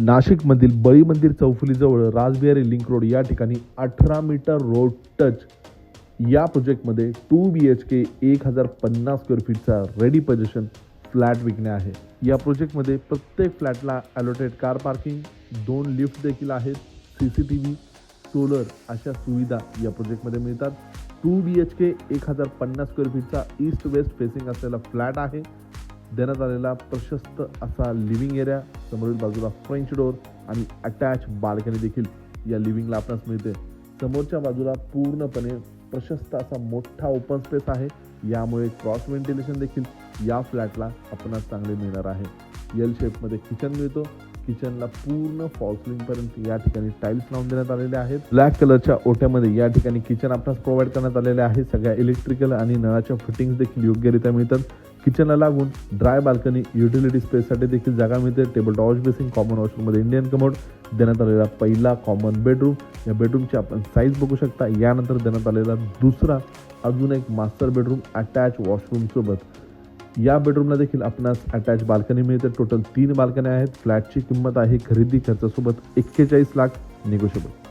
नाशिकमधील बळी मंदिर चौफुलीजवळ राजबिहारी लिंक रोड या ठिकाणी अठरा मीटर रोड टच या प्रोजेक्टमध्ये टू बी एच के एक हजार पन्नास स्क्वेअर फीटचा रेडी पोझिशन फ्लॅट विकणे आहे. या प्रोजेक्टमध्ये प्रत्येक फ्लॅटला ॲलोटेड कार पार्किंग दोन लिफ्ट देखील आहेत C C T V solar अशा सुविधा या प्रोजेक्टमध्ये मिळतात. टू बी एच के एक हजार पन्नास स्क्वेअर फीटचा ईस्ट वेस्ट फेसिंग असलेला फ्लॅट आहे. देण्यात आलेला प्रशस्त असा लिव्हिंग एरिया समोरील बाजूला फ्रेंच डोर आणि अटॅच बाल्कनी देखील या लिव्हिंगला आपणास मिळते. समोरच्या बाजूला पूर्णपणे प्रशस्त असा मोठा ओपन स्पेस आहे. यामुळे क्रॉस व्हेंटिलेशन देखील या फ्लॅटला आपणास चांगले मिळणार आहे. एल शेपमध्ये किचन मिळतो. किचनला पूर्ण फॉल्सलिंग पर्यंत या ठिकाणी टाईल्स लावून देण्यात आलेले आहेत. ब्लॅक कलरच्या ओट्यामध्ये या ठिकाणी किचन आपणास प्रोव्हाइड करण्यात आलेले आहे. सगळ्या इलेक्ट्रिकल आणि नळाच्या फिटिंग्स देखील योग्यरित्या मिळतात. किचनला लागून ड्राय बाल्कनी युटिलिटी स्पेससाठी देखील जागा मिळते. टेबल टॉश बेसिंग कॉमन वॉशरूममध्ये इंडियन कमोड देण्यात आलेला पहिला कॉमन बेडरूम या बेडरूमची आपण साईज बघू शकता. यानंतर देण्यात आलेला दुसरा अजून एक मास्टर बेडरूम अटॅच वॉशरूमसोबत या बेडरूमला देखील आपणास अटॅच बाल्कनी मिळते. टोटल तीन बाल्कनी आहेत. फ्लॅटची किंमत आहे खरेदी खर्चासोबत एक्केचाळीस लाख निगोशिएबल